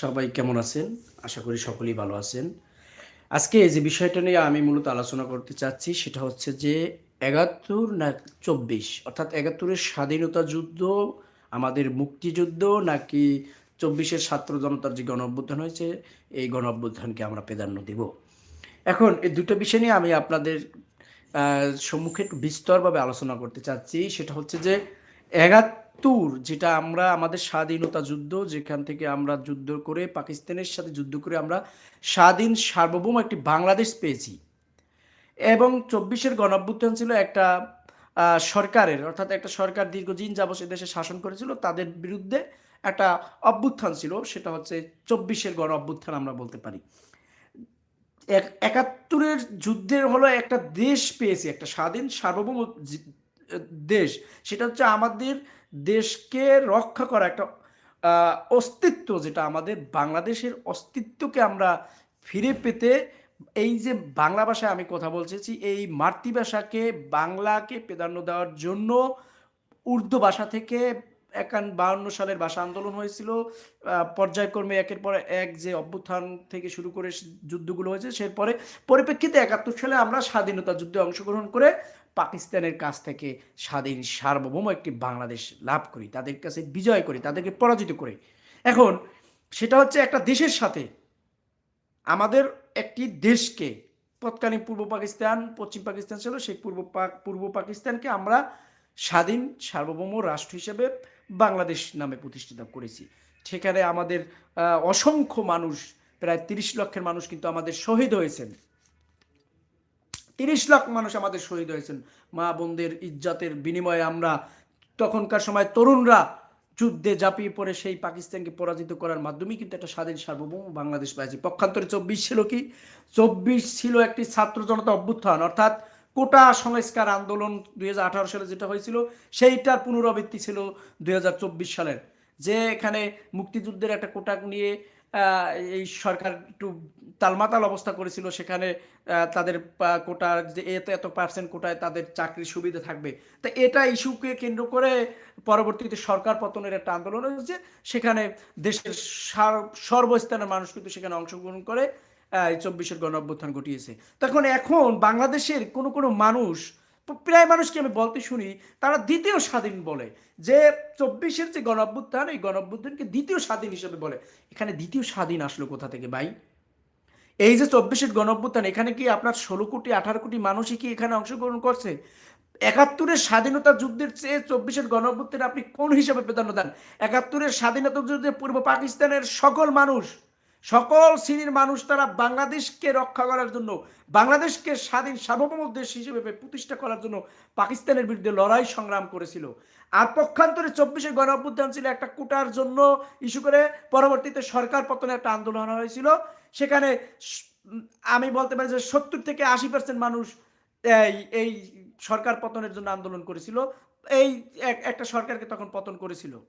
সবাই কেমন আছেন? আশা করি সকলেই ভালো আছেন। আজকে যে বিষয়টা নিয়ে আমি মূলত আলোচনা করতে চাচ্ছি সেটা হচ্ছে যে একাত্তর না চব্বিশ, অর্থাৎ একাত্তরের স্বাধীনতা যুদ্ধ, আমাদের মুক্তিযুদ্ধ, নাকি চব্বিশের ছাত্র জনতার যে গণ অভ্যুত্থান হয়েছে, এই গণ অভ্যুত্থানকে আমরা প্রাধান্য দেব? এখন এই দুটো বিষয় নিয়ে আমি আপনাদের সম্মুখে একটু বিস্তরভাবে আলোচনা করতে চাচ্ছি। সেটা হচ্ছে যে একাত্তর যেটা আমরা আমাদের স্বাধীনতা যুদ্ধ, যেখান থেকে আমরা যুদ্ধ করে পাকিস্তানের সাথে যুদ্ধ করে আমরা স্বাধীন, সার্বভৌম একটি বাংলাদেশ পেয়েছি। এবং চব্বিশের গণঅভ্যুত্থান ছিল একটা সরকারের, অর্থাৎ একটা সরকার দীর্ঘদিন যাবত সে দেশে শাসন করেছিল, তাদের বিরুদ্ধে একটা অভ্যুত্থান ছিল, সেটা হচ্ছে চব্বিশের গণ অভ্যুত্থান আমরা বলতে পারি। এক- একাত্তরের যুদ্ধের হলো একটা দেশ পেয়েছি, একটা স্বাধীন, সার্বভৌম দেশ। সেটা হচ্ছে আমাদের দেশকে রক্ষা করা একটা অস্তিত্ব যেটা আমাদের বাংলাদেশের অস্তিত্বকে আমরা ফিরে পেতে, এই যে বাংলা ভাষায় আমি কথা বলতেছি এই মাতৃভাষাকে, বাংলাকে প্রাধান্য দেওয়ার জন্য উর্দু ভাষা থেকে একান বাউন্ন সালের ভাষা আন্দোলন হয়েছিল। পর্যায়ক্রমে একের পর এক যে অভ্যুত্থান থেকে শুরু করে যুদ্ধগুলো হয়েছে সে পরে পরিপ্রেক্ষিতে একাত্তর সালে আমরা স্বাধীনতা যুদ্ধে অংশগ্রহণ করে পাকিস্তানের কাছ থেকে স্বাধীন সার্বভৌম একটি বাংলাদেশ লাভ করি, তাদের কাছে বিজয় করি, তাদেরকে পরাজিত করি। এখন সেটা হচ্ছে একটা দেশের সাথে আমাদের একটি দেশকে, তৎকালীন পূর্ব পাকিস্তান, পশ্চিম পাকিস্তান ছিল, সেই পূর্ব পূর্ব পাকিস্তানকে আমরা স্বাধীন সার্বভৌম রাষ্ট্র হিসেবে বাংলাদেশ নামে প্রতিষ্ঠিত করেছি। সেখানে আমাদের অসংখ্য মানুষ, প্রায় তিরিশ লক্ষের মানুষ কিন্তু আমাদের শহীদ হয়েছেন। তিরিশ লাখ মানুষ আমাদের শহীদ হয়েছেন। মা বোনদের ইজ্জাতের বিনিময়ে আমরা তখনকার সময় তরুণরা যুদ্ধে ঝাঁপিয়ে পড়ে সেই পাকিস্তানকে পরাজিত করার মাধ্যমেই কিন্তু একটা স্বাধীন সার্বভৌম বাংলাদেশ পাইছি পক্ষান্তরে চব্বিশ ছিল কি? চব্বিশ ছিল একটি ছাত্র জনতা অভ্যুত্থান। অর্থাৎ কোটা সংস্কার আন্দোলন দুই হাজার আঠারো সালে যেটা হয়েছিল, সেইটার পুনরাবৃত্তি ছিল দুই হাজার চব্বিশ সালের। যে এখানে মুক্তিযুদ্ধের একটা কোটা নিয়ে এই সরকার একটু তালমাতাল অবস্থা করেছিল, সেখানে তাদের কোটার যে এত এত পার্সেন্ট কোটায় তাদের চাকরির সুবিধা থাকবে। তো এটা ইস্যুকে কেন্দ্র করে পরবর্তীতে সরকার পতনের একটা আন্দোলন হয়েছে, সেখানে দেশের সার- সর্বস্থানের মানুষ কিন্তু সেখানে অংশগ্রহণ করে এই চব্বিশের গণ অভ্যুত্থান ঘটিয়েছে। তখন এখন বাংলাদেশের কোনো কোনো মানুষ, প্রায় মানুষকে আমি বলতে শুনি, তারা দ্বিতীয় স্বাধীন বলে। যে চব্বিশের যে গণ অভ্যুত্থান এই গণ অভ্যুত্থানকে দ্বিতীয় স্বাধীন হিসেবে বলে। এখানে দ্বিতীয় স্বাধীন আসলো কোথা থেকে ভাই? এই যে চব্বিশের গণ অভ্যুত্থান এখানে কি আপনার ষোলো কোটি, আঠারো কোটি মানুষই কি এখানে অংশগ্রহণ করছে? একাত্তরের স্বাধীনতা যুদ্ধের চেয়ে চব্বিশের গণ অভ্যুত্থানে আপনি কোন হিসাবে প্রাধান্য দেন? একাত্তরের স্বাধীনতা যুদ্ধে পূর্ব পাকিস্তানের সকল মানুষ, সকল শ্রেণির মানুষ তারা বাংলাদেশকে রক্ষা করার জন্য, বাংলাদেশকে স্বাধীন সার্বভৌম দেশ হিসেবে প্রতিষ্ঠা করার জন্য পাকিস্তানের বিরুদ্ধে লড়াই সংগ্রাম করেছিল। আর পক্ষান্তরে চব্বিশে গণ অভ্যুত্থান ছিল একটা কোটার জন্য ইস্যু করে পরবর্তীতে সরকার পতনের একটা আন্দোলন হয়েছিল। সেখানে আমি বলতে পারি যে সত্তর থেকে আশি পার্সেন্ট মানুষ, এই সরকার পতনের জন্য আন্দোলন করেছিল। এই এক- একটা সরকারকে তখন পতন করেছিল।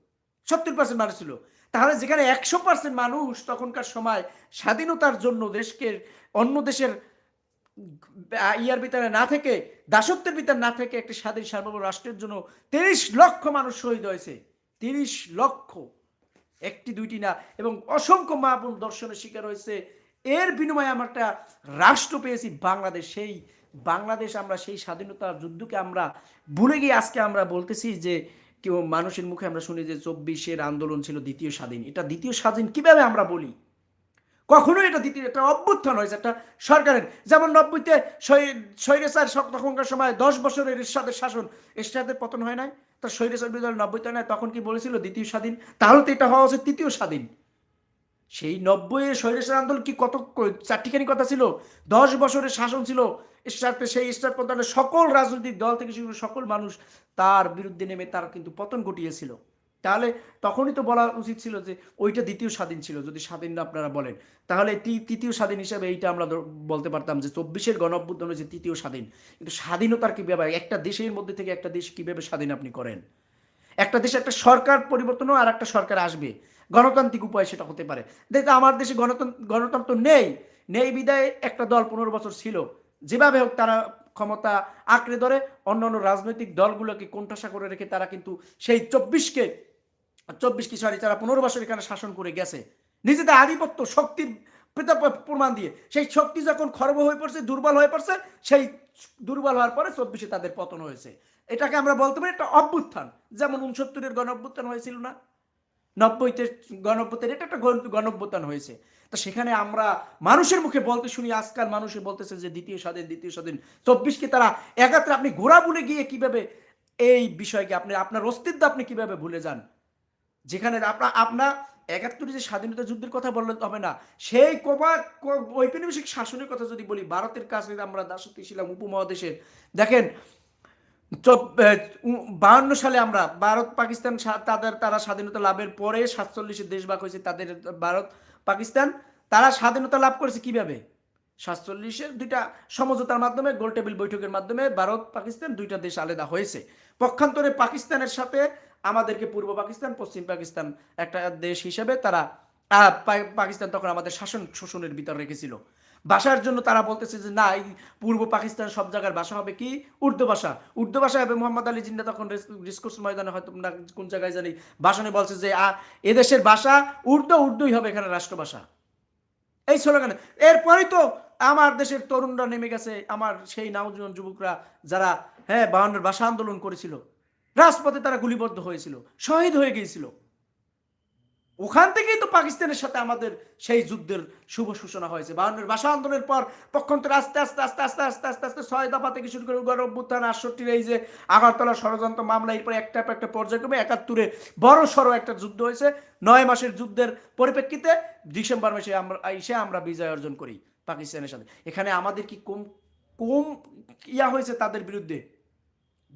সত্তর পার্সেন্ট মানুষ ছিল। তাহলে যেখানে একশো পার্সেন্ট মানুষ তখনকার সময় স্বাধীনতার জন্য দেশকে, অন্য দেশের ইয়ার ভিতরে না থেকে, দাসত্বের ভিতরে না থেকে একটি স্বাধীন সার্বভৌম রাষ্ট্রের জন্য তিরিশ লক্ষ মানুষ শহীদ হয়েছে। তিরিশ লক্ষ। একটি, দুইটি না, এবং অসংখ্য মা বোন দর্শনের শিকার হয়েছে। এর বিনিময়ে আমরা একটা রাষ্ট্র পেয়েছি বাংলাদেশ। সেই বাংলাদেশ আমরা, সেই স্বাধীনতার যুদ্ধকে আমরা ভুলে গিয়ে আজকে আমরা বলতেছি যে, কেউ মানুষের মুখে আমরা শুনি যে, চব্বিশের আন্দোলন ছিল দ্বিতীয় স্বাধীন। এটা দ্বিতীয় স্বাধীন কীভাবে আমরা বলি? কখনো এটা দ্বিতীয় একটা অভ্যুত্থান হয়েছে একটা সরকারের। যেমন নব্বইতে স্বৈরাচার তখনকার সময় দশ বছরের এরশাদের শাসন। এরশাদের পতন হয় নাই? তার শরীরে চর্বি বিরুদ্ধে নব্বইতে নেয় তখন কি বলেছিল দ্বিতীয় স্বাধীন? তাহলে তো এটা হওয়া উচিত তৃতীয় স্বাধীন। সেই নব্বইয়ের স্বৈরাচার আন্দোলন কি কত চারটিখানি কথা ছিল? দশ বছরের শাসন ছিল। স্টারপে সেই স্টার প্রধানের সকল রাজনৈতিক দল থেকে শুরু সকল মানুষ তার বিরুদ্ধে নেমে তার কিন্তু পতন ঘটিয়েছিল। তাহলে তখনই তো বলা উচিত ছিল যে ওইটা দ্বিতীয় স্বাধীন ছিল, যদি স্বাধীন আপনারা বলেন। তাহলে তৃতীয় স্বাধীন হিসাবে এইটা আমরা বলতে পারতাম যে চব্বিশের গণ হচ্ছে তৃতীয় স্বাধীন। কিন্তু স্বাধীনতার কি ব্যাপার? একটা দেশের মধ্যে থেকে একটা দেশ কীভাবে স্বাধীন আপনি করেন? একটা দেশে একটা সরকার পরিবর্তন হয় আর একটা সরকার আসবে। গণতান্ত্রিক উপায় সেটা হতে পারে। দেখতে আমার দেশে গণতন্ত্র গণতন্ত্র নেই। নেই বিদায় একটা দল পনেরো বছর ছিল। যেভাবে হোক তারা ক্ষমতা আঁকড়ে ধরে অন্য অন্য রাজনৈতিক দলগুলোকে কোণঠাসা করে রেখে তারা কিন্তু সেই চব্বিশকে চব্বিশ কি সরি তারা পনেরো বছর এখানে শাসন করে গেছে, নিজেদের আধিপত্য, শক্তির প্রমাণ দিয়ে, সেই শক্তি যখন খর্ব হয়ে পড়ছে, দুর্বল হয়ে পড়ছে, সেই দুর্বল হওয়ার পরে চব্বিশে তাদের পতন হয়েছে। এটাকে আমরা বলতে পারি একটা অভ্যুত্থান। যেমন উনসত্তরের গণ অভ্যুত্থান হয়েছিল না, নব্বইতে গণ অভ্যুত্থান এটা একটা গণ- অভ্যুত্থান হয়েছে। তা সেখানে আমরা মানুষের মুখে বলতে শুনি, আজকাল মানুষে বলতেছে যে দ্বিতীয় স্বাধীন দ্বিতীয় স্বাধীন। চব্বিশকে তারা একাত্রে আপনি ঘোরা ভুলে গিয়ে কীভাবে এই বিষয়কে আপনি, আপনার অস্তিত্ব আপনি কীভাবে ভুলে যান? যেখানে আপনার আপনার একাত্তরে যে স্বাধীনতা যুদ্ধের কথা বললে হবে না। সেই কবার ঔপনিবেশিক শাসনের কথা যদি বলি, ভারতের কাছে আমরা দাসত্ব ছিলাম উপমহাদেশের দেখেন বাহান্ন সালে আমরা ভারত, পাকিস্তান তাদের তারা স্বাধীনতা লাভের পরে সাতচল্লিশে দেশ ভাগ হয়েছে তাদের ভারত, পাকিস্তান। তারা স্বাধীনতা লাভ করেছে কীভাবে? সাতচল্লিশের দুইটা সমঝোতার মাধ্যমে গোল টেবিল বৈঠকের মাধ্যমে ভারত, পাকিস্তান দুইটা দেশ আলাদা হয়েছে। পক্ষান্তরে পাকিস্তানের সাথে আমাদেরকে পূর্ব পাকিস্তান পশ্চিম পাকিস্তান একটা দেশ হিসেবে তারা পাকিস্তান তখন আমাদের শাসন শোষণের ভিতর রেখেছিল। ভাষার জন্য তারা বলতেছে যে না এই পূর্ব পাকিস্তান সব জায়গার ভাষা হবে কি? উর্দু ভাষা। উর্দু ভাষা হবে মোহাম্মদ আলী জিন্না তখন ডিসকোর্স ময়দানে হয়তো না কোন জায়গায় জানি ভাষণে বলছে যে আ, এদেশের ভাষা উর্দু উর্দুই হবে এখানে রাষ্ট্রভাষা। এই স্লোগানে। এরপরেই তো আমার দেশের তরুণরা নেমে গেছে আমার সেই নওজোয়ান যুবকরা যারা হ্যাঁ বাউন্নের ভাষা আন্দোলন করেছিল। রাজপথে তারা গুলিবদ্ধ হয়েছিল, শহীদ হয়ে গিয়েছিল। ওখান থেকেই তো পাকিস্তানের সাথে আমাদের সেই যুদ্ধের শুভ সূচনা হয়েছে। বাউন্নের ভাষা আন্দোলনের পর পক্ষান্তরে আস্তে আস্তে আস্তে আস্তে আস্তে আস্তে আস্তে ছয় দফা থেকে শুরু করে গণ অভ্যুত্থান, আটষট্টির এই যে আগরতলা ষড়যন্ত্র মামলা, এরপর একটা একটা পর্যায়ক্রমে একাত্তরে বড় সড়ো একটা যুদ্ধ হয়েছে। নয় মাসের যুদ্ধের পরিপ্রেক্ষিতে ডিসেম্বর মাসে আমরা, এসে আমরা বিজয় অর্জন করি পাকিস্তানের সাথে। এখানে আমাদের কি কম কম ইয়া হয়েছে তাদের বিরুদ্ধে?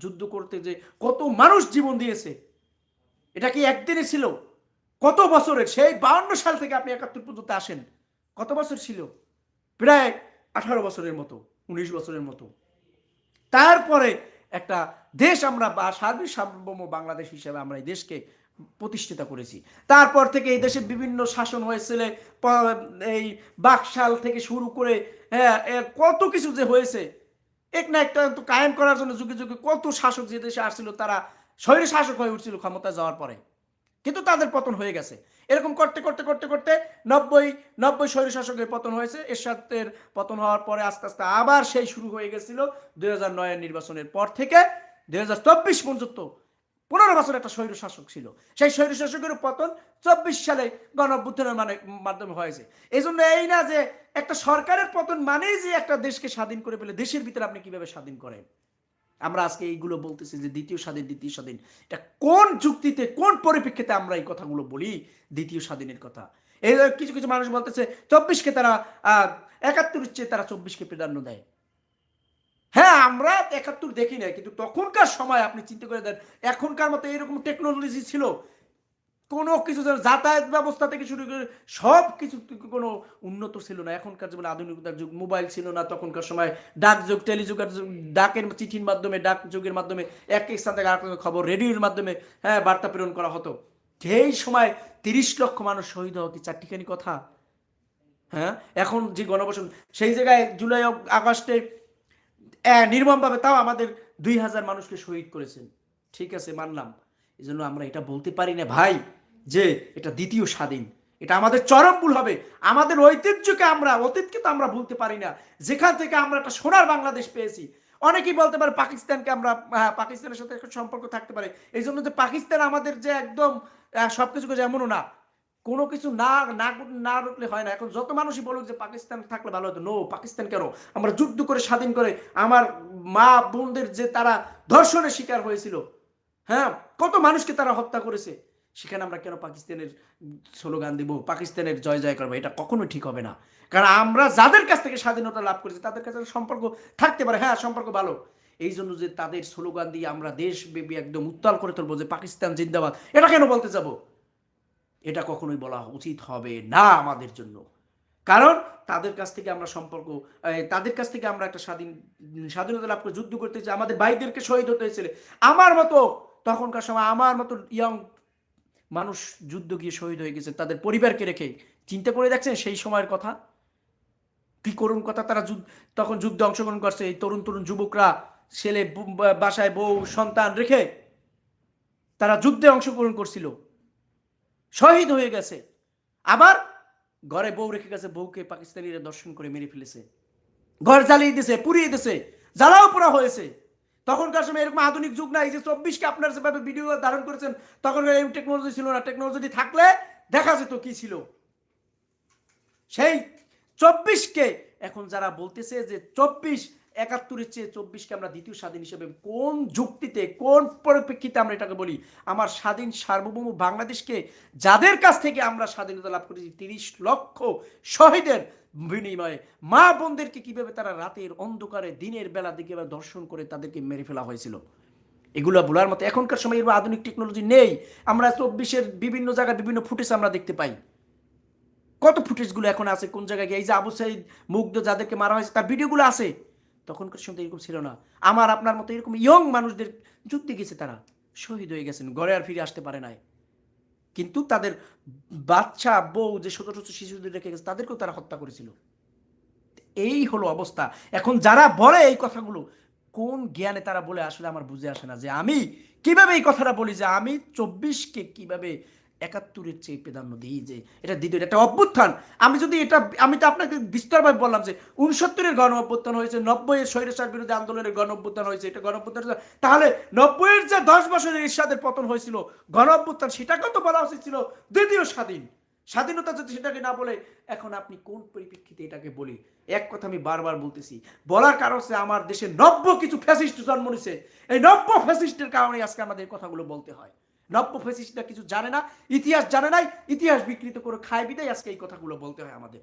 যুদ্ধ করতে যে কত মানুষ জীবন দিয়েছে, এটা কি একদিনে ছিল? কত বছরের? সেই বাউন্ন সাল থেকে আপনি একাত্তর পর্যন্ত আসেন। কত বছর ছিল? প্রায় আঠারো বছরের মতো, উনিশ বছরের মতো। তারপরে একটা দেশ আমরা বা সার্বিক সার্বভৌম বাংলাদেশ হিসেবে আমরা এই দেশকে প্রতিষ্ঠিত করেছি। তারপর থেকে এই দেশে বিভিন্ন শাসন হয়েছিল এই বাকশাল থেকে শুরু করে হ্যাঁ কত কিছু যে হয়েছে এক না একটা কায়েম করার জন্য যুগে যুগে কত শাসক যে দেশে আসছিল, তারা স্বৈর শাসক হয়ে উঠছিল ক্ষমতায় যাওয়ার পরে। কিন্তু তাদের পতন হয়ে গেছে। এরকম করতে করতে করতে করতে নব্বই নব্বই স্বৈর শাসকের পতন হয়েছে। এরশাদের পতন হওয়ার পরে আস্তে আস্তে আবার সেই শুরু হয়ে গেছিল দুই হাজার নয়ের নির্বাচনের পর থেকে। দুই হাজার চব্বিশ পর্যন্ত পনেরো বছর একটা স্বৈর শাসক ছিল। সেই স্বৈর শাসকের পতন চব্বিশ সালে গণ অভ্যুত্থানের মানে মাধ্যমে হয়েছে। এই জন্য এই না যে একটা সরকারের পতন মানেই যে একটা দেশকে স্বাধীন করে ফেলে, দেশের ভিতরে আপনি কীভাবে স্বাধীন করেন? আমরা আজকে এইগুলো বলতেছি যে দ্বিতীয় স্বাধীন দ্বিতীয় স্বাধীন। এটা কোন যুক্তিতে, কোন পরিপ্রেক্ষিতে আমরা এই কথাগুলো বলি? দ্বিতীয় স্বাধীনের কথা। এই কিছু কিছু মানুষ বলতেছে, চব্বিশকে তারা একাত্তরের চেয়ে তারা চব্বিশকে প্রাধান্য দেয়। হ্যাঁ আমরা একাত্তর দেখি না কিন্তু তখনকার সময় আপনি চিন্তা করে দেন এখনকার মতো এরকম টেকনোলজি ছিল। কোনো কিছু যাতায়াত ব্যবস্থা থেকে শুরু করে সব কিছু কোনো উন্নত ছিল না। এখনকার যেমন আধুনিকতার যুগ মোবাইল ছিল না তখনকার সময়। ডাক যুগ টেলিযুগের যুগ, ডাকের চিঠির মাধ্যমে ডাক যুগের মাধ্যমে এক এক স্থান থেকে খবর রেডিওর মাধ্যমে হ্যাঁ বার্তা প্রেরণ করা হতো। সেই সময় তিরিশ লক্ষ মানুষ শহীদ হওয়া কি চারটিখানি কথা? হ্যাঁ এখন যে গণবসন সেই জায়গায় জুলাই আগস্টে নির্মমভাবে তাও আমাদের দুই হাজার মানুষকে শহীদ করেছেন। ঠিক আছে মানলাম। এই জন্য আমরা এটা বলতে পারি না ভাই যে এটা দ্বিতীয় স্বাধীন। এটা আমাদের চরম ভুল হবে। আমাদের ঐতিহ্যকে আমরা অতীতকে তো আমরা ভুলতে পারি না। যেখান থেকে আমরা একটা সোনার বাংলাদেশ পেয়েছি। অনেকেই বলতে পারে পাকিস্তানকে আমরা হ্যাঁ, পাকিস্তানের সাথে একটা সম্পর্ক থাকতে পারে। এই জন্য যে পাকিস্তান আমাদের যে একদম সবকিছু যে এমনও না কোনো কিছু না না না রুখলে হয় না। এখন যত মানুষই বলুক যে পাকিস্তান থাকলে ভালো হতো নো পাকিস্তান কেন? আমরা যুদ্ধ করে, স্বাধীন করে আমার মা, বোনদের যে তারা ধর্ষণের শিকার হয়েছিল হ্যাঁ? কত মানুষকে তারা হত্যা করেছে। সেখানে আমরা কেন পাকিস্তানের স্লোগান দিব? পাকিস্তানের জয় জয় করব, এটা কখনো ঠিক হবে না। কারণ আমরা যাদের কাছ থেকে স্বাধীনতা লাভ করেছি, তাদের কাছে সম্পর্ক থাকতে পারে হ্যাঁ সম্পর্ক ভালো। এই জন্য যে তাদের স্লোগান দিয়ে আমরা দেশব্যাপী একদম উত্তাল করে তুলবো যে পাকিস্তান জিন্দাবাদ, এটা কেন বলতে যাব? এটা কখনোই বলা উচিত হবে না আমাদের জন্য। কারণ তাদের কাছ থেকে আমরা সম্পর্ক তাদের কাছ থেকে আমরা একটা স্বাধীন, স্বাধীনতা লাভ করে যুদ্ধ করতে চাই। আমাদের ভাইদেরকে শহীদ হতে হয়েছিল। আমার মতো তখনকার সময় আমার মতো ইয়ং মানুষ যুদ্ধ গিয়ে শহীদ হয়ে গেছে। তাদের পরিবারকে রেখে চিন্তা করে দেখছেন সেই সময়ের কথা? কি করুণ কথা? তারা যুদ্ধ, তখন যুদ্ধে অংশগ্রহণ করছে এই তরুণ তরুণ যুবকরা, ছেলে বাসায় বউ, সন্তান রেখে তারা যুদ্ধে অংশগ্রহণ করছিল। শহীদ হয়ে গেছে। আবার ঘরে বউ রেখে গেছে, বউকে পাকিস্তানিরা দর্শন করে মেরে ফেলেছে। ঘর জ্বালিয়ে দিছে, পুড়িয়ে দিছে, জ্বালাও পোড়া হয়েছে। তখনকার সময় এরকম আধুনিক যুগ নাই যে চব্বিশকে আপনার যেভাবে ভিডিও ধারণ করেছেন তখন এই টেকনোলজি ছিল না। টেকনোলজি থাকলে দেখা যেত কি ছিল। সেই চব্বিশকে এখন যারা বলতেছে যে চব্বিশ একাত্তরের চেয়ে চব্বিশকে আমরা দ্বিতীয় স্বাধীন হিসেবে কোন যুক্তিতে, কোন পরিপ্রেক্ষিতে আমরা এটাকে বলি? আমার স্বাধীন সার্বভৌম বাংলাদেশকে যাদের কাছ থেকে আমরা স্বাধীনতা লাভ করেছি, তিরিশ লক্ষ শহীদের বিনিময়ে মা বোনদেরকে কীভাবে তারা রাতের অন্ধকারে, দিনের বেলা দিকে দর্শন করে তাদেরকে মেরে ফেলা হয়েছিল? এগুলো বলার মতো এখনকার সময় এরকম আধুনিক টেকনোলজি নেই। আমরা চব্বিশের বিভিন্ন জায়গায় বিভিন্ন ফুটেজ আমরা দেখতে পাই। কত ফুটেজগুলো এখন আছে? কোন জায়গায় গিয়ে? এই যে আবু সাইদ মুগ্ধ যাদেরকে মারা হয়েছে, তার ভিডিওগুলো আছে। তখনকার সময় এরকম ছিল না। আমার, আপনার মতো এরকম ইয়ং মানুষদের যুদ্ধে গেছে তারা। শহীদ হয়ে গেছেন, ঘরে আর ফিরে আসতে পারে নাই। কিন্তু তাদের বাচ্চা, বউ, যে ছোট ছোট শিশুদের রেখে গেছে, তাদেরকেও তারা হত্যা করেছিল। এই হলো অবস্থা। এখন যারা বলে এই কথাগুলো, কোন জ্ঞানে তারা বলে আসলে আমার বুঝে আসে না যে আমি কীভাবে এই কথাটা বলি যে আমি চব্বিশকে কীভাবে একাত্তরের চেয়ে প্রাধান্য দিই যে এটা দ্বিতীয় একটা অভ্যুত্থান। আমি যদি এটা, আমি তো আপনাকে বিস্তরভাবে বললাম যে উনসত্তরের গণ অভ্যুত্থান হয়েছে, নব্বইয়ের স্বৈরাচার বিরোধী আন্দোলনের গণ অভ্যুত্থান হয়েছে, এটা গণ অভ্যুত্থান। তাহলে নব্বইয়ের যে দশ বছরের ইরশাদের পতন হয়েছিল, গণ অভ্যুত্থান সেটাকেও তো বলা উচিত ছিল দ্বিতীয় স্বাধীন। স্বাধীনতা যদি সেটাকে না বলে, এখন আপনি কোন পরিপ্রেক্ষিতে এটাকে বলি? এক কথা আমি বারবার বলতেছি, বলার কারণ হচ্ছে আমার দেশে নব্য কিছু ফ্যাসিস্ট জন্ম নিছে। এই নব্য ফ্যাসিস্টের কারণে আজকে আমাদের কথাগুলো বলতে হয়। নব্য ফ্যাসিস্টরা কিছু জানে না, ইতিহাস জানে নাই, ইতিহাস বিকৃত করে খায় বিদায়। আজকে এই কথাগুলো বলতে হয় আমাদের।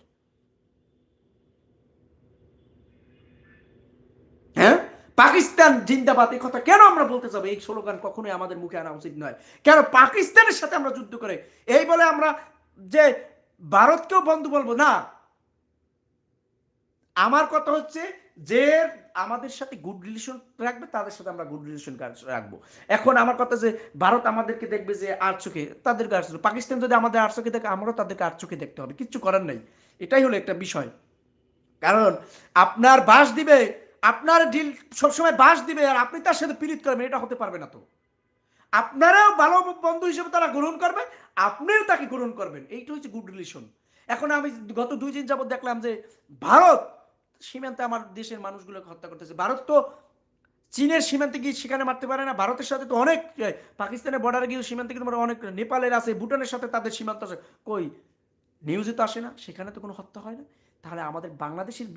হ্যাঁ? পাকিস্তান জিন্দাবাদ, এই কথা কেন আমরা বলতে যাব? এই স্লোগান কখনোই আমাদের মুখে আনা উচিত নয়। কেন পাকিস্তানের সাথে আমরা যুদ্ধ করে? এই বলে আমরা যে ভারতকেও বন্ধু বলব না। আমার কথা হচ্ছে যে আমাদের সাথে গুড রিলেশন রাখবে, তাদের সাথে আমরা গুড রিলেশন রাখব। এখন আমার কথা যে ভারত আমাদেরকে দেখবে যে আর চোখে তাদেরকে আর চোখে পাকিস্তান যদি আমাদের আর চোখে দেখে, আমরাও তাদেরকে আর চোখে দেখতে হবে। কিচ্ছু করার নাই। এটাই হলো একটা বিষয়। কারণ আপনার বাস দিবে, আপনার ডিল সবসময় বাস দিবে, আর আপনি তার সাথে পীড়িত করবেন, এটা হতে পারবে না তো। আপনারাও ভালো বন্ধু হিসেবে তারা গ্রহণ করবে, আপনিও তাকে গ্রহণ করবেন। এইটা হচ্ছে গুড রিলেশন এখন আমি গত দুই দিন যাবত দেখলাম যে ভারত সীমান্তে আমার দেশের মানুষগুলোকে হত্যা করতেছে। ভারত তো চীনের সীমান্তে গিয়ে সেখানে মারতে পারে না। ভারতের সাথে তো অনেক পাকিস্তানের বর্ডারে গিয়ে সীমান্তে কিন্তু অনেক, নেপালের আছে, ভুটানের সাথে তাদের সীমান্ত আছে। কই? নিউজে তো আসে না। সেখানে তো কোনো হত্যা হয় না। তাহলে আমাদের বাংলাদেশের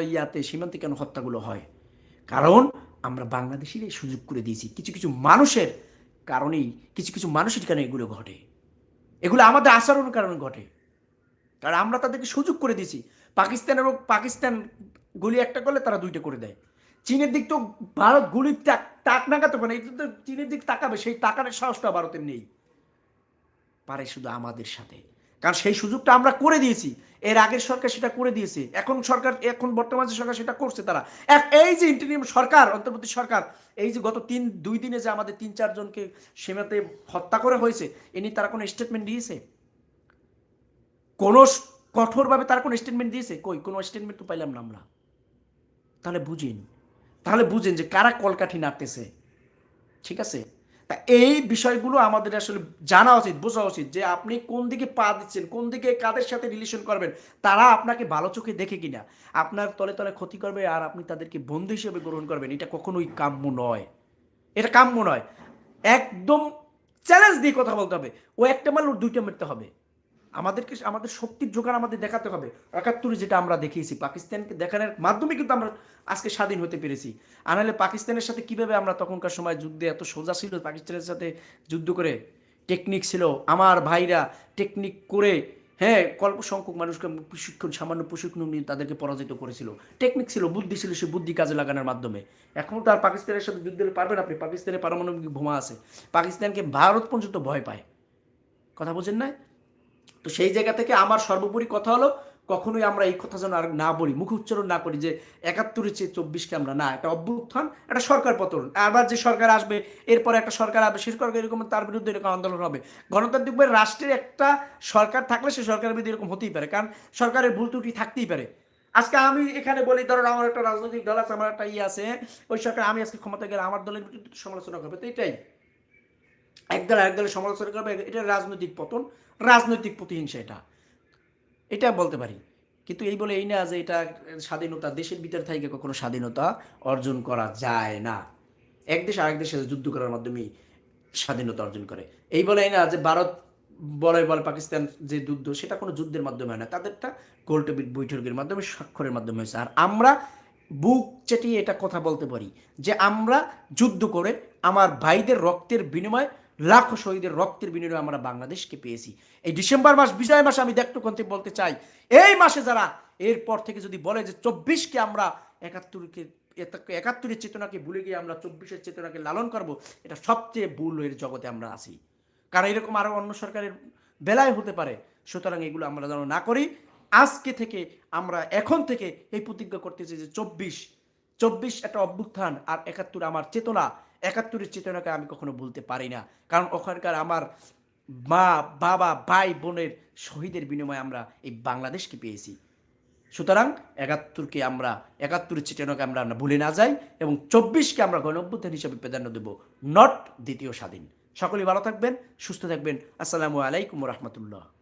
ইয়াতে সীমান্তে কেন হত্যাগুলো হয়? কারণ আমরা বাংলাদেশের এই সুযোগ করে দিয়েছি। কিছু কিছু মানুষের কারণেই, কিছু কিছু মানুষের কারণে এগুলো ঘটে। এগুলো আমাদের আচরণের কারণে ঘটে। কারণ আমরা তাদেরকে সুযোগ করে দিয়েছি। পাকিস্তানেরও পাকিস্তান গুলি একটা করলে তারা দুইটা করে দেয়। চীনের দিক তো ভারত গুলি তাক নাগাতে পারে এটা তো চীনের দিক তাকাবে, সেই তাকানোর সাহসটা ভারতের নেই। পারে শুধু আমাদের সাথে। কারণ সেই সুযোগটা আমরা করে দিয়েছি। এর আগের সরকার সেটা করে দিয়েছে। এখন সরকার, এখন বর্তমান সরকার সেটা করছে তারা। এই যে ইন্টারিম সরকার, অন্তর্বর্তী সরকার, এই যে গত তিন, দুই দিনে যে আমাদের তিন চারজনকে সীমাতে হত্যা করে হয়েছে, এ নিয়ে তারা কোনো স্টেটমেন্ট দিয়েছে? কোনো কঠোরভাবে তারা কোনো স্টেটমেন্ট দিয়েছে? কই? কোনো স্টেটমেন্ট তো পাইলাম না আমরা। তাহলে বুঝেন। তাহলে বুঝেন যে কারা কলকাঠি নাড়তেছে। ঠিক আছে? তা এই বিষয়গুলো আমাদের আসলে জানা উচিত, বোঝা উচিত যে আপনি কোন দিকে পা দিচ্ছেন, কোন দিকে কাদের সাথে রিলেশন করবেন, তারা আপনাকে ভালো চোখে দেখে কিনা। আপনার তলে তলে ক্ষতি করবে আর আপনি তাদেরকে বন্ধু হিসেবে গ্রহণ করবেন। এটা কখনোই কাম্য নয়। এটা কাম্য নয়। একদম চ্যালেঞ্জ দিয়ে কথা বলতে হবে। ও একটা মারলে দুইটা মারতে হবে। আমাদেরকে আমাদের শক্তির যোগান আমাদের দেখাতে হবে। একাত্তরে যেটা আমরা দেখিয়েছি, পাকিস্তানকে দেখানোর মাধ্যমে কিন্তু আমরা আজকে স্বাধীন হতে পেরেছি। আনালে পাকিস্তানের সাথে কীভাবে আমরা তখনকার সময় যুদ্ধে এত সোজা ছিল, পাকিস্তানের সাথে যুদ্ধ করে টেকনিক ছিল, আমার ভাইরা টেকনিক করে হ্যাঁ অল্প সংখ্যক মানুষকে প্রশিক্ষণ, সামান্য প্রশিক্ষণ নিয়ে তাদেরকে পরাজিত করেছিল। টেকনিক ছিল, বুদ্ধি ছিল, সে বুদ্ধি কাজে লাগানোর মাধ্যমে। এখন তো আর পাকিস্তানের সাথে যুদ্ধ পারবেন আপনি, পাকিস্তানের পারমাণবিক বোমা আছে। পাকিস্তানকে ভারত পর্যন্ত ভয় পায়। কথা বোঝেন না তো সেই জায়গা থেকে আমার সর্বোপরি কথা হলো, কখনোই আমরা এই কথা যেন আর না বলি, মুখ উচ্চারণ না করি যে একাত্তরের চেয়ে চব্বিশকে আমরা না একটা অভ্যুত্থান একটা সরকার পতন আবার যে সরকার আসবে, এরপরে একটা সরকার আসবে, সে সরকার এরকম, তার বিরুদ্ধে এরকম আন্দোলন হবে। গণতান্ত্রিকভাবে রাষ্ট্রের একটা সরকার থাকলে সে সরকারের বিরুদ্ধে এরকম হতেই পারে, কারণ সরকারের ভুল ত্রুটি থাকতেই পারে। আজকে আমি এখানে বলি, ধরো আমার একটা রাজনৈতিক দল আছে, আমার একটা ইয়ে আছে, ওই সরকার, আমি আজকে ক্ষমতা গেলে আমার দলের সমালোচনা করবে, তো এটাই। এক দল এক দলের সমালোচনা করবে, এটা রাজনৈতিক পতন, রাজনৈতিক প্রতিহিংসা এটা। এটা বলতে পারি। কিন্তু এই বলে এই না যে এটা স্বাধীনতা, দেশের ভিতর থেকে কখনো স্বাধীনতা অর্জন করা যায় না। এক দেশ আরেক দেশের সাথে যুদ্ধ করার মাধ্যমে স্বাধীনতা অর্জন করে। এই বলে এই না যে ভারত বলে বলে পাকিস্তান যে যুদ্ধ, সেটা কোনো যুদ্ধের মাধ্যমে হয় না। তাদেরটা গোলটেবিল বৈঠকের মাধ্যমে, স্বাক্ষরের মাধ্যমে হয়েছে। আর আমরা বুক চেটিয়ে এটা কথা বলতে পারি যে আমরা যুদ্ধ করে আমার ভাইদের রক্তের বিনিময়ে লাখো শহীদের রক্তের বিনিময়ে আমরা বাংলাদেশকে পেয়েছি। এই ডিসেম্বর মাস, বিজয় মাসে আমি দেখতে বলতে চাই? এই মাসে যারা এরপর থেকে যদি বলে যে চব্বিশকে আমরা একাত্তরকে একাত্তরের চেতনাকে ভুলে গিয়ে আমরা চব্বিশের চেতনাকে লালন করব, এটা সবচেয়ে ভুল এর জগতে আমরা আছি। কারণ এরকম আরও অন্য সরকারের বেলায় হতে পারে। সুতরাং এগুলো আমরা যেন না করি, আজকে থেকে আমরা এখন থেকে এই প্রতিজ্ঞা করতেছি যে চব্বিশ চব্বিশ একটা অভ্যুত্থান আর একাত্তর আমার চেতনা একাত্তরের চেতনাকে আমি কখনো বলতে পারি না। কারণ ওখানকার আমার মা, বাবা, ভাই, বোনের শহীদের বিনিময়ে আমরা এই বাংলাদেশকে পেয়েছি। সুতরাং একাত্তরকে আমরা, একাত্তরের চেতনাকে আমরা ভুলে না যাই এবং চব্বিশকে আমরা গণ অভ্যুত্থান হিসেবে প্রাধান্য দেব, নট দ্বিতীয় স্বাধীন। সকলেই ভালো থাকবেন, সুস্থ থাকবেন। আসসালামু আলাইকুম রহমতুল্লাহ।